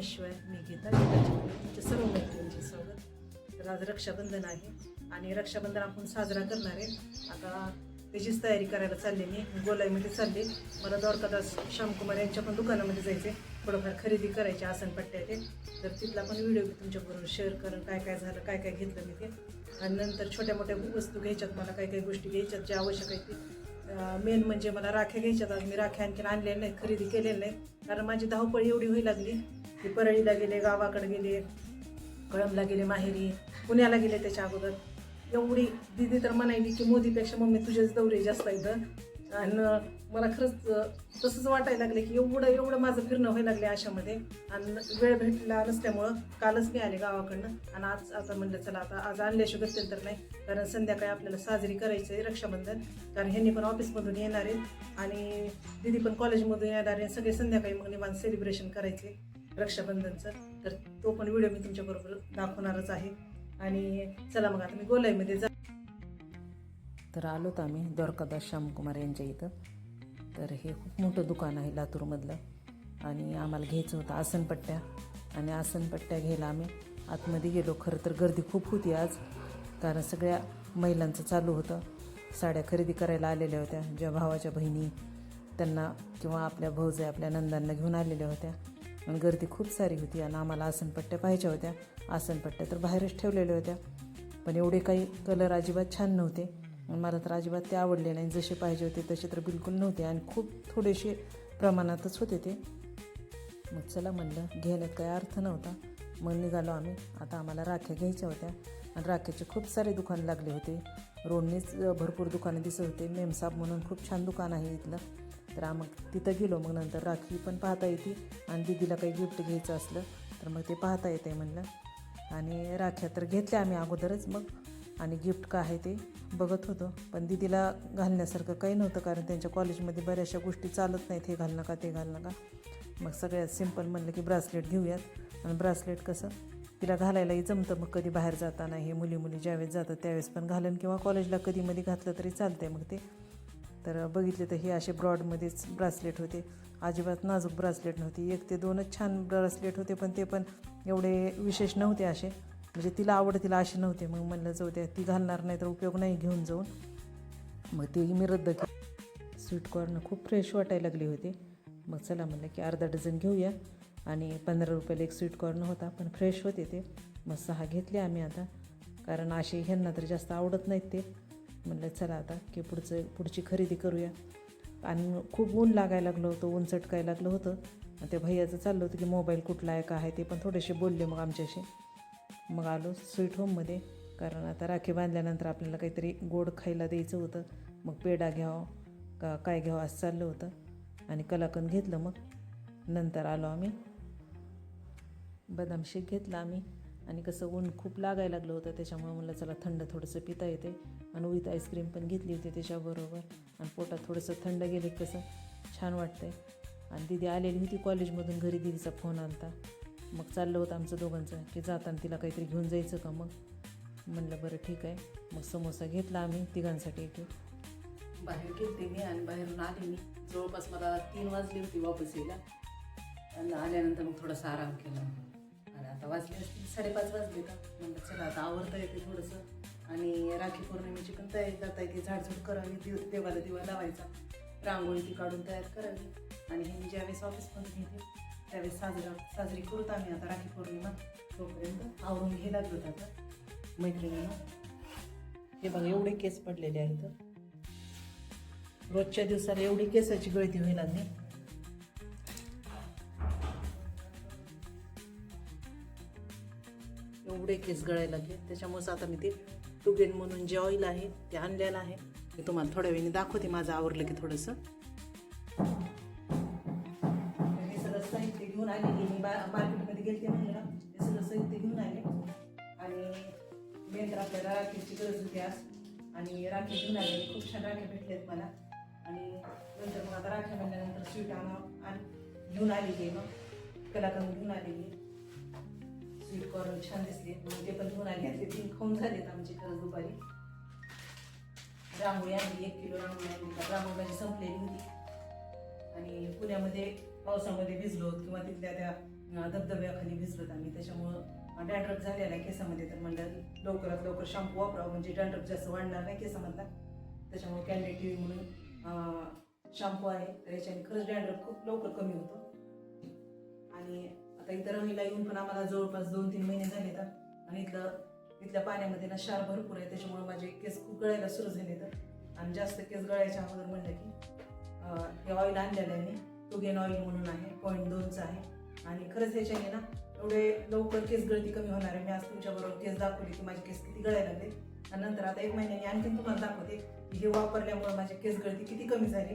नमः शिवाय मी गीता गीताच्या तुमचे सर्व मैत्रिणींचे स्वागत. तर आज रक्षाबंधन आहे आणि रक्षाबंधन आपण साजरा करणार आहे. आता त्याचीच तयारी करायला चालले मी. गोलाईमध्ये चालले. मला द्वारकादास श्यामकुमार यांच्या पण दुकानामध्ये जायचे थोडंफार खरेदी करायची आसनपट्ट्या ते तर तिथला पण व्हिडिओ मी तुमच्याबरोबर शेअर करून. काय काय झालं काय काय घेतलं मी ते. आणि नंतर छोट्या मोठ्या वस्तू घ्यायच्यात. मला काही काही गोष्टी घ्यायच्यात ज्या आवश्यक आहेत ते. मेन म्हणजे मला राख्या घ्यायच्यात. आज मी राख्या आणखी आणलेल्या नाही खरेदी केलेल्या नाही कारण माझी धावपळ एवढी होई लागली. ते परळीला गेले गावाकडे गेले कळमला गेले माहेरी पुण्याला गेले त्याच्या अगोदर. एवढी दिदी तर म्हणायली की मोदीपेक्षा मम्मी तुझेच दौरे जास्त आहेत आणि मला खरंच तसंच वाटायला लागले की एवढं एवढं माझं फिरणं व्हायला लागले अशामध्ये आणि वेळ भेटला नसल्यामुळं कालच मी आले गावाकडनं. आणि आज आता म्हणलं चला आता आज आणल्याशिवाय गत्यंतर तर नाही कारण संध्याकाळी आपल्याला साजरी करायचं आहे रक्षाबंधन. कारण ह्यांनी पण ऑफिसमधून येणार आहेत. आणि दिदी पण कॉलेजमधून येणार आहे. सगळे संध्याकाळी मग निवांत सेलिब्रेशन करायचे. रक्षाबंधनचं तर तो पण व्हिडिओ मी तुमच्याबरोबर दाखवणारच आहे. आणि चला मग आता मी गोलाईमध्ये जा तर आलोत आम्ही द्वारकादास श्यामकुमार यांच्या इथं. तर हे खूप मोठं दुकान आहे लातूरमधलं. आणि आम्हाला घ्यायचं होतं आसनपट्ट्या आणि आसनपट्ट्या घ्यायला आम्ही आतमध्ये गेलो. खरं तर गर्दी खूप होती आज. कारण सगळ्या महिलांचं चालू होतं. साड्या खरेदी करायला आलेल्या होत्या. ज्या भावाच्या बहिणी त्यांना किंवा आपल्या भाऊजे आपल्या नंदांना घेऊन आलेल्या होत्या. आणि गर्दी खूप सारी होती आणि आम्हाला आसनपट्ट्या पाहिजे होत्या. आसनपट्ट्या तर बाहेरच ठेवलेल्या होत्या. पण एवढे काही कलर अजिबात छान नव्हते. मला तर अजिबात ते आवडले नाही. जसे पाहिजे होते तसे तर बिलकुल नव्हते आणि खूप थोडेसे प्रमाणातच होते ते. मग चला म्हणलं घ्यायला काही अर्थ नव्हता. मग निघालो आम्ही. आता आम्हाला राख्या घ्यायच्या होत्या. आणि राख्याचे खूप सारे दुकान लागले होते. रोडनेच भरपूर दुकानं दिसत होते. मेमसाब म्हणून खूप छान दुकान आहे इथलं. तर आम्ही तिथं गेलो मग नंतर राखी पण पाहता येते आणि दिदीला काही गिफ्ट घ्यायचं असलं तर मग ते पाहता येते म्हणलं. आणि राख्या तर घेतल्या आम्ही अगोदरच मग. आणि गिफ्ट का आहे ते बघत होतो. पण दिदीला घालण्यासारखं काही नव्हतं कारण त्यांच्या कॉलेजमध्ये बऱ्याचशा गोष्टी चालत नाहीत. हे घाल नका ते घाल नका. मग सगळ्यात सिंपल म्हणलं की ब्रासलेट घेऊयात. आणि ब्रासलेट कसं? तिला घालायलाही जमतं मग कधी बाहेर जाताना. हे मुली मुली ज्यावेळेस जातात त्यावेळेस पण घालन किंवा कॉलेजला कधीमध्ये घातलं तरी चालतंय मग ते. तर बघितले तर हे असे ब्रॉडमध्येच ब्रासलेट होते. अजिबात नाजूक ब्रासलेट नव्हती. एक ते दोनच छान ब्रासलेट होते पण ते पण एवढे विशेष नव्हते असे. म्हणजे तिला आवडतील असे नव्हते. मग म्हणलं जाऊ द्या ती घालणार नाही तर उपयोग नाही घेऊन जाऊन. मग तेही मी रद्द केली. स्वीट कॉर्न खूप फ्रेश वाटायला लागले होते. मग चला म्हणलं की अर्धा डझन घेऊया. आणि पंधरा रुपयाला एक स्वीट कॉर्न होता पण फ्रेश होते ते. मग सहा घेतले आम्ही आता. कारण असे ह्यांना तर जास्त आवडत नाहीत ते. म्हणलं चला आता की पुढचं पुढची खरेदी करूया. आणि खूप ऊन लागायला लागलं होतं ऊन चटकायला लागलं होतं. त्या भैयाचं चाललं होतं की मोबाईल कुठला आहे का आहे ते पण थोडेसे बोलले मग आमच्याशी. मग आलो स्वीट होममध्ये कारण आता राखी बांधल्यानंतर आपल्याला काहीतरी गोड खायला द्यायचं होतं. मग पेढा घ्यावं का काय घ्यावं असं चाललं होतं. आणि कलाकंद घेतलं मग. नंतर आलो आम्ही. बदाम शेक घेतला आम्ही. आणि कसं ऊन खूप लागायला लागलं होतं त्याच्यामुळे मला चला थंड थोडंसं पिता येते. आणि विथ आईस्क्रीम पण घेतली होती त्याच्याबरोबर. आणि पोटात थोडंसं थंड गेले कसं छान वाटतंय. आणि दिदी आलेली होती कॉलेजमधून घरी दिदीचा फोन आणता मग चाललं होतं आमचं दोघांचं की जाताना तिला काहीतरी घेऊन जायचं का मग? म्हणलं बरं ठीक आहे. मग समोसा घेतला आम्ही तिघांसाठी एक एक. बाहेर गेलते मी आणि बाहेरून आले मी. जवळपास मला तीन वाजली होती वापस यायला. आणि आल्यानंतर मग थोडासा आराम केला. आणि आता वाजले असतील साडेपाच वाजले का? म्हणलं चला आता आवडता येते थोडंसं. आणि राखी पौर्णिमेची पण तयारी करता येते झाडझूड करावी दिव देवाला दिवा लावायचा रांगोळी ती काढून तयार करावी. आणि हे मी ज्यावेळेस ऑफिसमध्ये घेते त्यावेळेस साजरा साजरी करूत आम्ही आता राखी पौर्णिमा तोपर्यंत आवरून घ्यायला लागलो आता. मैत्रिणींना हे बघा एवढे केस पडलेले आहेत. रोजच्या दिवसाला एवढी केसाची गळती व्हायला लागली. एवढे केस गळायला लागले. त्याच्यामुळेच आता मी ते टुगेन म्हणून जे ऑइल आहे ते आणलेलं आहे. मी तुम्हाला थोड्या वेळाने दाखवते माझं आवरलं की थोडंसं. हे सगळं साहित्य घेऊन आले की मी बा मार्केटमध्ये गेलते म्हणलं ना ते सगळं साहित्य घेऊन आले. आणि मेन तर आपल्याला राखीची गरज होती आज. आणि राखी घेऊन आले. खूप छान राखी भेटलेत मला. आणि नंतर मग आता राखी म्हणल्यानंतर स्वीट आणा आणि घेऊन आलेली आहे मग. कलाकंद घेऊन आलेली स्वीट कॉर्न छान दिसले. मग ते पण घेऊन आले. ते तीन खाऊन झालेत आमचे खरंच दुपारी. रांगोळी आणली. एक किलो रांगोळी आणली. रांगोळी माझी संपलेली होती. आणि पुण्यामध्ये पावसामध्ये भिजलो किंवा तिथल्या त्या धबधब्याखाली भिजलोत आम्ही. त्याच्यामुळं डॅन्ड्रफ झालेला आहे केसामध्ये. तर म्हणलं लवकरात लवकर शॅम्पू वापरावं. म्हणजे डॅन्ड्रफ जास्त वाढणार नाही केसामधला. त्याच्यामुळे कॅन्डी टी म्हणून शॅम्पू आहे. तर याच्याने खरंच डॅन्ड्रफ खूप लवकर कमी होतो. आणि आता इथं रमीला येऊन पण आम्हाला जवळपास दोन तीन महिने झाले तर. आणि इथलं इथल्या पाण्यामध्ये ना क्षार भरपूर आहे त्याच्यामुळे माझे केस खूप गळायला सुरू झाले तर. आणि जास्त केस गळायच्या अगोदर म्हणलं की हे ऑइल आणलेलं आहे मी. टुगेन ऑइल म्हणून आहे पॉईंट दोनचं आहे. आणि खरंच ह्याच्याने ना एवढे लवकर केस गळती कमी होणार आहे. मी आज तुमच्याबरोबर केस दाखवली की माझे केस किती गळायला लागले. आणि नंतर आता एक महिन्याने आणखीन तुम्हाला दाखवते की हे वापरल्यामुळे माझे केस गळती किती कमी झाली.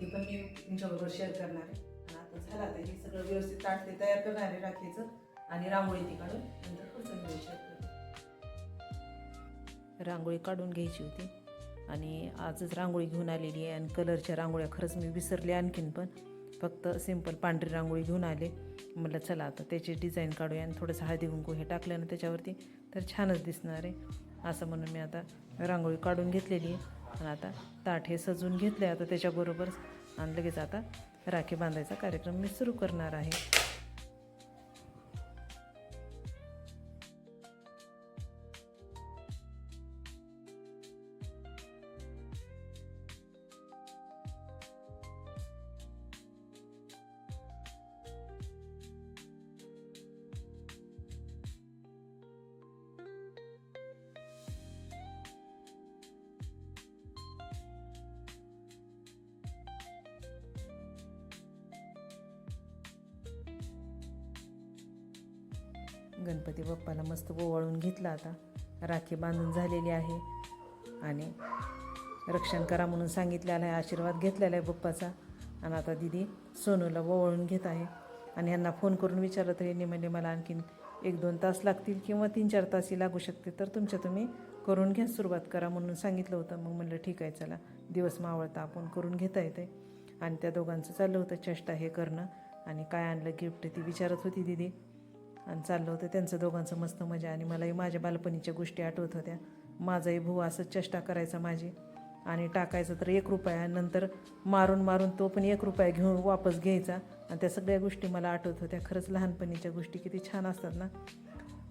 ते पण मी तुमच्याबरोबर शेअर करणार आहे. झाला आता. हे सगळं व्यवस्थित ताटते तयार करणार आहे राखेचं. आणि रांगोळी ती काढून नंतर पुढचं व्हिडिओ रांगोळी काढून घ्यायची होती. आणि आजच रांगोळी घेऊन आलेली आहे. आणि कलरच्या रांगोळ्या खरंच मी विसरले आणखीन पण. फक्त सिंपल पांढरी रांगोळी घेऊन आले. म्हटलं चला आता त्याची डिझाईन काढूया आणि थोडंसं हळदी कुंकू हे टाकलं ना त्याच्यावरती तर छानच दिसणार आहे. असं म्हणून मी आता रांगोळी काढून घेतलेली आहे. आणि आता ताट हे सजवून घेतले आता त्याच्याबरोबरच. आणि लगेच आता राखी बांधायचा कार्यक्रम मी सुरू करणार आहे. गणपती बाप्पाला मस्त ओवाळून घेतला आता. राखी बांधून झालेली आहे. आणि रक्षण करा म्हणून सांगितलेला आहे आशीर्वाद घेतलेला आहे बाप्पाचा. आणि आता दिदी सोनूला ओवाळून घेत आहे. आणि यांना फोन करून विचारलं तर यांनी म्हणजे मला आणखीन एक दोन तास लागतील किंवा तीन चार तासही लागू शकते तर तुमच्या तुम्ही करून घ्या सुरुवात करा म्हणून सांगितलं होतं. मग म्हणलं ठीक आहे चला. दिवस मावळता आपण करून घेता येते आणि त्या दोघांचं चाललं होतं चेष्टा हे करणं. आणि काय आणलं गिफ्ट ती विचारत होती दिदी. आणि चाललं होतं. त्यांचं दोघांचं मस्त मजा आणि मलाही माझ्या बालपणीच्या गोष्टी आठवत होत्या. माझाही भाऊ असंच चेष्टा करायचा माझी. आणि टाकायचं तर एक रुपया नंतर मारून मारून तो पण एक रुपया घेऊन वापस घ्यायचा. आणि त्या सगळ्या गोष्टी मला आठवत होत्या. खरंच लहानपणीच्या गोष्टी किती छान असतात ना.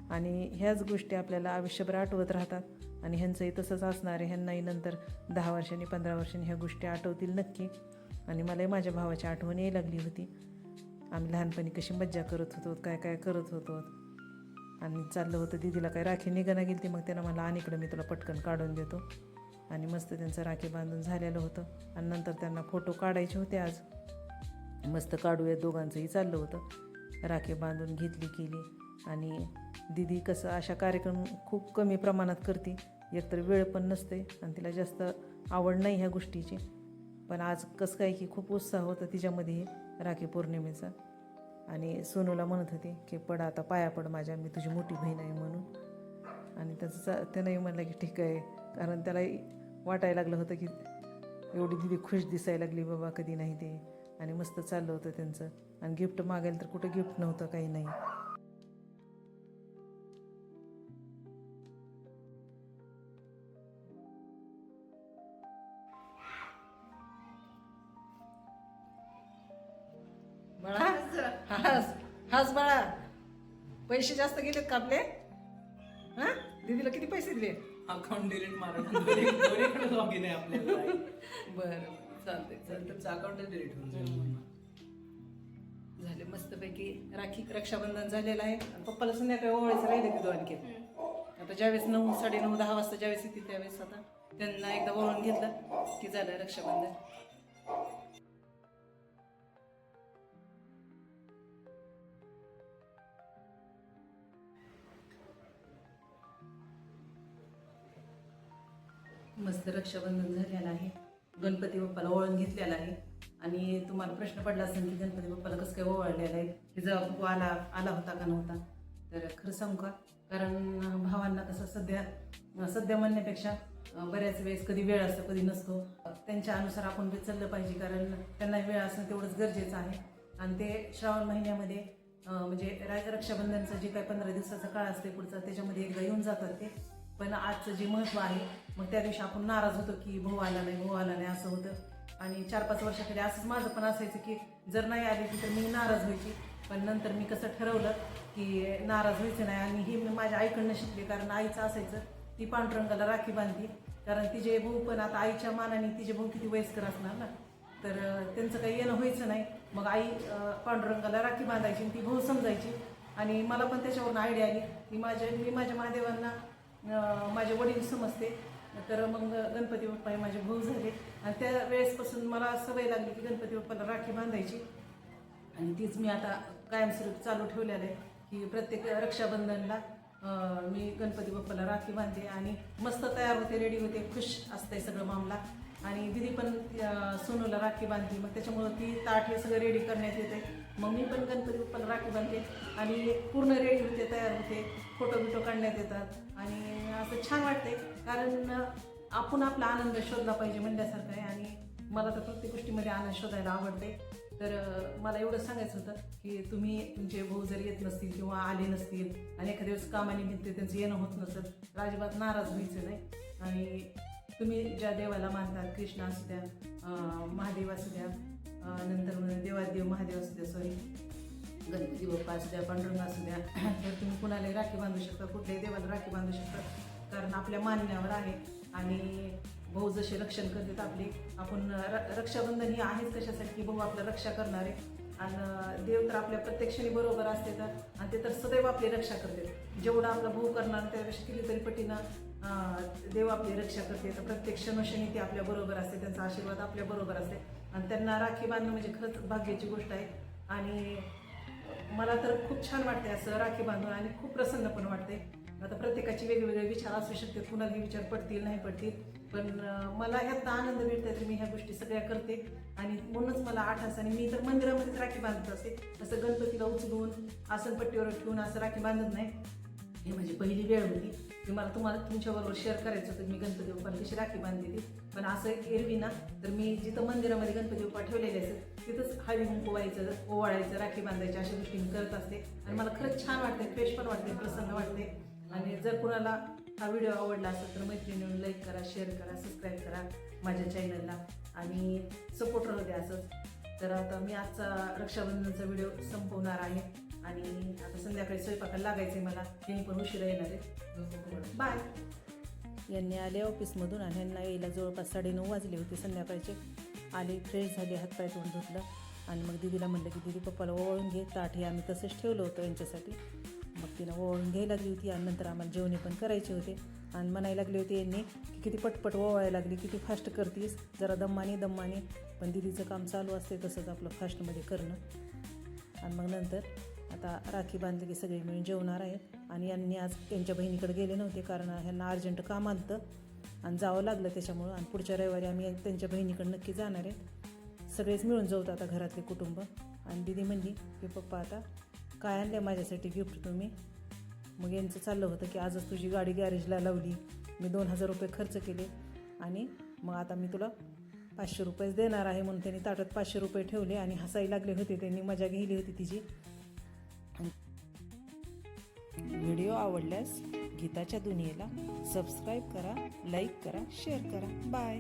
आणि ह्याच गोष्टी आपल्याला आयुष्यभर आठवत राहतात. आणि ह्यांचंही तसंच असणार आहे. ह्यांनाही नंतर दहा वर्षांनी पंधरा वर्षांनी ह्या गोष्टी आठवतील नक्की. आणि मलाही माझ्या भावाची आठवण यायला लागली होती. आम्ही लहानपणी कशी मज्जा करत होतो काय काय करत होतो. आणि चाललं होतं दिदीला काय राखी निघाना गेली ती मग त्यानं मला आणि इकडं मी तुला पटकन काढून देतो. आणि मस्त त्यांचं राखी बांधून झालेलं होतं. आणि नंतर त्यांना फोटो काढायचे होते आज. मस्त काढूया दोघांचंही चाललं होतं. राखी बांधून घेतली केली. आणि दिदी कसं अशा कार्यक्रम खूप कमी प्रमाणात करते. एकतर वेळ पण नसते आणि तिला जास्त आवड नाही ह्या गोष्टीची. पण आज कसं काय की खूप उत्साह होता तिच्यामध्ये. राखी पौर्णिमेचा. आणि सोनूला म्हणत होते की पड आता पाया पड माझ्या मी तुझी मोठी बहीण आहे म्हणून. आणि त्याचं चा- त्यानंही म्हणलं की ठीक आहे. कारण त्याला वाटायला लागलं होतं की एवढी दिदी खुश दिसायला लागली बाबा कधी नाही ते. आणि मस्त चाललं होतं त्यांचं. आणि गिफ्ट मागायला तर कुठं गिफ्ट नव्हतं काही नाही. पैसे जास्त गेलेत का आपले? हा? दीदीला किती पैसे दिले? अकाउंट डिलीट मारा दोन्हीकडे लॉग इन आहे आपल्याला. बरं चालतंय चालतंय. तुमचं अकाउंट डिलीट होऊन जाईल. झाले मस्तपैकी. राखी रक्षाबंधन झालेलं आहे. आणि पप्पाला संध्याकाळी ओवाळायचं राहिले तिथं आणखी आता ज्यावेळेस नऊ साडे नऊ दहा वाजता ज्यावेळेस येतील त्यावेळेस आता त्यांना एकदा ओळून घेतलं की झालं रक्षाबंधन. मस्त रक्षाबंधन झालेलं आहे. गणपती बाप्पाला वळण घेतलेला आहे. आणि तुम्हाला प्रश्न पडला असेल की गणपती बाप्पाला कसं काय ओवाळलेलं आहे? हे बाप्पा आला आला होता का नव्हता? तर खरं सांगू का? कारण भावांना कसं सध्या सध्या म्हणण्यापेक्षा बऱ्याच वेळेस कधी वेळ असतो कधी नसतो. त्यांच्या अनुसार आपण बी चाललं पाहिजे कारण त्यांना वेळ असणं तेवढंच गरजेचं आहे. आणि ते श्रावण महिन्यामध्ये म्हणजे राज रक्षाबंधनचं जे काही पंधरा दिवसाचा काळ असते पुढचा त्याच्यामध्ये एकदा येऊन जातात ते. पण आजचं जे महत्त्व आहे मग त्या दिवशी आपण नाराज होतो की भाऊ आला नाही भाऊ आला नाही असं होतं. आणि चार पाच वर्षाखाली असंच माझं पण असायचं की जर नाही आले की तर मी नाराज व्हायची. पण नंतर मी कसं ठरवलं की नाराज व्हायचं नाही आणि ही मी माझ्या आईकडनं शिकले कारण आईचं असायचं ती पांडुरंगाला राखी बांधली. कारण तिचे भाऊ पण आता आईच्या मानाने तिचे भाऊ किती वयस्कर असणार ना तर त्यांचं काही येणं व्हायचं नाही. मग आई पांडुरंगाला राखी बांधायची आणि ती भाऊ समजायची. आणि मला पण त्याच्यावरून आयडिया आली. की माझ्या मी माझ्या महादेवांना माझे वडील समजते. तर मग गणपती बाप्पा हे माझे भाऊ झाले. आणि त्या वेळेसपासून मला सवय लागली की गणपती बाप्पाला राखी बांधायची. आणि तीच मी आता कायमस्वरूप चालू ठेवलेलं आहे की प्रत्येक रक्षाबंधनला मी गणपती बाप्पाला राखी बांधते आणि मस्त तयार होते रेडी होते खुश असते सगळं मामला. आणि दिदी पण सोनूला राखी बांधली. मग त्याच्यामुळं ती ताट हे सगळं रेडी करण्यात येते मग मी पण गणपती बाप्पाला राखी बांधते आणि पूर्ण रेडी होते तयार होते. फोटो बिटो काढण्यात येतात. आणि असं छान वाटते कारण आपण आपला आनंद शोधला पाहिजे म्हणल्यासारखं आहे. आणि मला तर प्रत्येक गोष्टीमध्ये आनंद शोधायला आवडते तर मला एवढं सांगायचं होतं की तुम्ही तुमचे भाऊ जर येत नसतील किंवा आले नसतील आणि एखाद्या वेळेस कामानिमित्त त्यांचं येणं होत नसेल अजिबात नाराज व्हायचं नाही. आणि तुम्ही ज्या देवाला मानतात कृष्ण असू द्या महादेव असू द्या नंतर देवादेव महादेव असू द्या सॉरी गणपती बाप्पा असू द्या पांडुरंग असू द्या. तर तुम्ही कुणालाही राखी बांधू शकता कुठल्याही देवाला राखी बांधू शकता कारण आपल्या मानण्यावर आहे. आणि भाऊ जसे रक्षण करतात आपले आपण र- रक्षाबंधन ही आहेच कशासाठी की भाऊ आपलं रक्षा करणारे. आणि देव तर आपल्या प्रत्यक्षाने बरोबर असते तर आणि ते तर सदैव आपली रक्षा करते जेवढं आपला भाऊ करणार त्यापेक्षा किती तरी पटीनं देव आपली रक्षा करते. तर प्रत्येक क्षणोक्षणी ते आपल्या बरोबर असते. त्यांचा आशीर्वाद आपल्या बरोबर असते. आणि त्यांना राखी बांधणं म्हणजे खरंच भाग्याची गोष्ट आहे. आणि मला तर खूप छान वाटते असं राखी बांधून आणि खूप प्रसन्न पण वाटते आता प्रत्येकाचे वेगवेगळे विचार असू शकतात कुणाला हे विचार पडतील नाही पडतील. पण मला ह्यात आनंद मिळतो तर मी ह्या गोष्टी सगळ्या करते. आणि म्हणूनच मला आठ आणि मी तर मंदिरामध्येच राखी बांधत असते. असं गणपतीला उचलून आसनपट्टीवर ठेवून असं राखी बांधत नाही. ही माझी पहिली वेळ होती. की मला तुम्हाला तुमच्याबरोबर शेअर करायचं होतं. मी गणपती बाप्पाला कशी राखी बांधलेली पण असं एरवी ना तर मी जिथं मंदिरामध्ये गणपती बाप्पा ठेवलेले असतात तिथंच हळदी कुंकू व्हायचं ओवाळायचं राखी बांधायचं अशा गोष्टी मी करत असते. आणि मला खरंच छान वाटते फ्रेश पण वाटते प्रसन्न वाटते आणि जर कुणाला हा व्हिडिओ आवडला असेल तर मैत्रिणींनी लाईक करा शेअर करा सबस्क्राईब करा माझ्या चॅनलला आणि सपोर्ट राहू द्या असंच. तर आता मी आजचा रक्षाबंधनचा व्हिडिओ संपवणार आहे. आणि आता संध्याकाळी स्वयंपाकाला लागायचं आहे मला. त्यांनी पण उशिरा येणार आहे. बाय यांनी आले ऑफिसमधून आणि यांना यायला जवळपास साडेनऊ वाजले होते संध्याकाळचे. आले फ्रेश झाले हातपाय तोंड धुतलं. आणि मग दिदीला म्हणलं की दिदी पप्पाला ओवाळून घे. ताट हे आम्ही तसंच ठेवलं होतं यांच्यासाठी. मग तिनं ओवाळून घ्यायला लागली होती आणि नंतर आम्हाला जेवणे पण करायचे होते. आणि म्हणायला लागले होते यांनी की किती पटपट ओवाळायला लागली किती फास्ट करतीस जरा दम्माने दम्माने. पण दिदीचं काम चालू असते तसंच आपलं फास्टमध्ये करणं. आणि मग नंतर आता राखी बांधली की सगळे मिळून जेवणार आहेत. आणि यांनी आज त्यांच्या बहिणीकडे गेले नव्हते कारण ह्यांना अर्जंट काम आलं आणि जावं लागलं त्याच्यामुळं. आणि पुढच्या रविवारी आम्ही त्यांच्या बहिणीकडे नक्की जाणार आहेत. सगळेच मिळून जाऊत आता घरातले कुटुंब. आणि दिदी म्हणली की पप्पा आता काय आणलं माझ्यासाठी गिफ्ट तुम्ही? मग यांचं चाललं होतं की आजच तुझी गाडी गॅरेजला लावली. मी दोन हजार रुपये खर्च केले. आणि मग आता मी तुला पाचशे रुपयेच देणार आहे. म्हणून त्यांनी ताटात पाचशे रुपये ठेवले आणि हसायला लागले होते. त्यांनी मजा घेतली होती तिची. व्हिडिओ आवडल्यास गीताच्या दुनियेला सबस्क्राईब करा लाईक करा शेअर करा. बाय.